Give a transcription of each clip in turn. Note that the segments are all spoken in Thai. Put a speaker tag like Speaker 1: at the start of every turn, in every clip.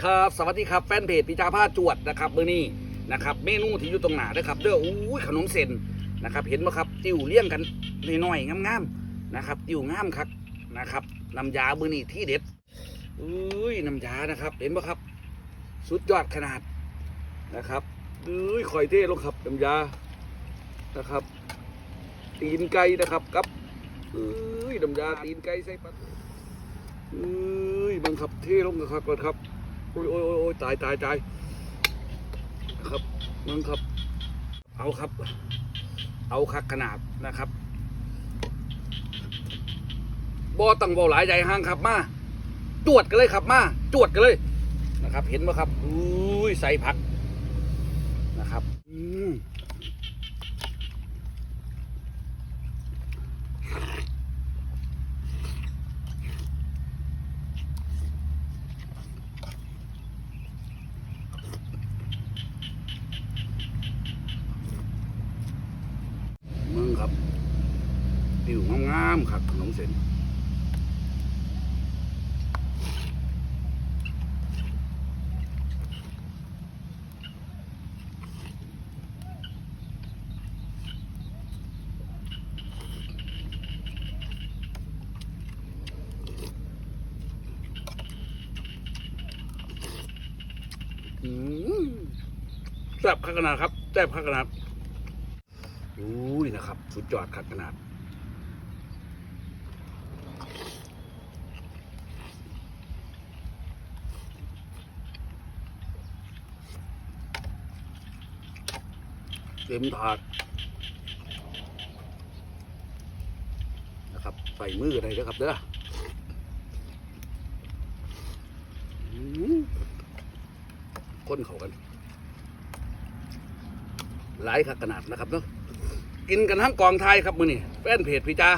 Speaker 1: ครับสวัสดีครับแฟนเพจพิจาผ้าจวดนะครับเบอร์นี้นะครับเมนูที่อยู่ตรงหน้าด้วยครับเด้ออู้ยขนมเส้นนะครับเห็นไหมครับติ้วเลี้ยงกันน้อยๆงามๆนะครับติ้วงามครับนะครับน้ำยาเบอร์นี้ที่เด็ดอุ้ยน้ำยานะครับเห็นไหมครับ สุดยอดขนาดนะครับอุ้ยคอยเท่ลงครับน้ำยานะครับ ตีนไก่นะครับกับอุ้ยน้ำยาตีนไก่ใส่ปลาอุ้ยบังคับเท่ลงนะครับก่อนครับ โอ้ยโอ้ยโอ้ยโอ้ยตายตายตายนะครับมึงครับ เอาครับ เอาคักขนาดนะครับบอตั้งบอหลายใจห้างครับมาจวดกันเลยครับมาจวดกันเลยนะครับ เห็นไหมครับอุ้ยใส่ผักนะครับ อืมมึงครับิวงามๆครับขนมเส้นแซ่บขนาดครับแซ่บขนาดอุ้ยนะครับ สุดยอดขนาด เต็มถาดนะครับใส่มืออะไรนะครับเด้อก้นเขากัน หลายขนาดนะครับเนาะกินกันทั้งกองไทยครับมือนี่แฟนเพจพี่จ้า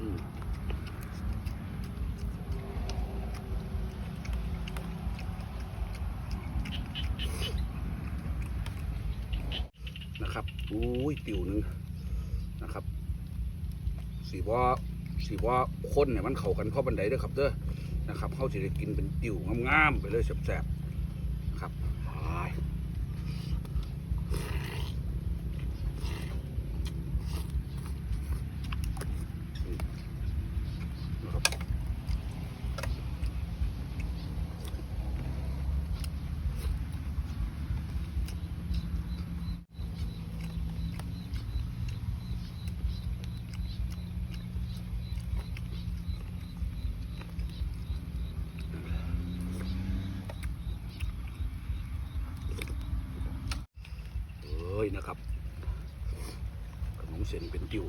Speaker 1: นะครับอุ้ยติวหนึ่งนะครับ สีว่าสีว่าคนเนี่ยมันเข้ากันเข้าบันไดเด้อครับเด้อนะครับเข้าจะได้กินเป็นติวงามๆไปเลยแซ่บๆนะครับเอ้ย นะครับขนมเส้นเป็นติ้ว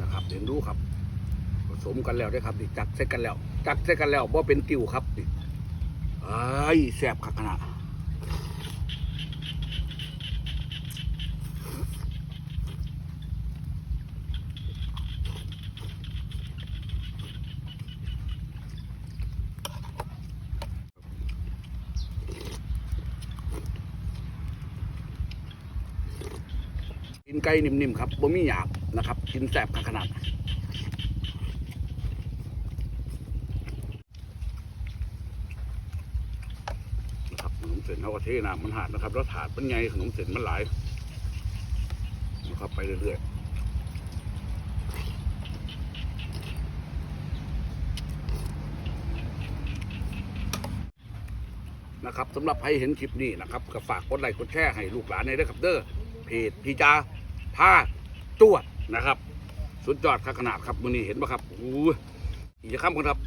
Speaker 1: นะครับเรียนรู้ครับ ผสมกันแล้วได้ครับดิจักเส่กันแล้ว จักเส่กันแล้วว่าเป็นติ่วครับดิไอ้แซ่บขนาด กินไก่นิ่มๆครับบ่มีหยาบนะครับ กินแซ่บขนาดนะครับขนมเส้นเขาก็เทน้ำมันหาดนะครับ แล้วถาดมันใหญ่ขนมเส้นมันหลายนะครับไปเรื่อยๆนะครับสำหรับใครเห็นคลิปนี้นะครับก็ฝากกดไลค์กดแชร์ให้ลูกหลานในด้อครับเด้อเพจพี่จา ผ้าจวดนะครับ สุดยอดขนาดครับมือนี้เห็นปะครับโอ้ยอีกคนครับ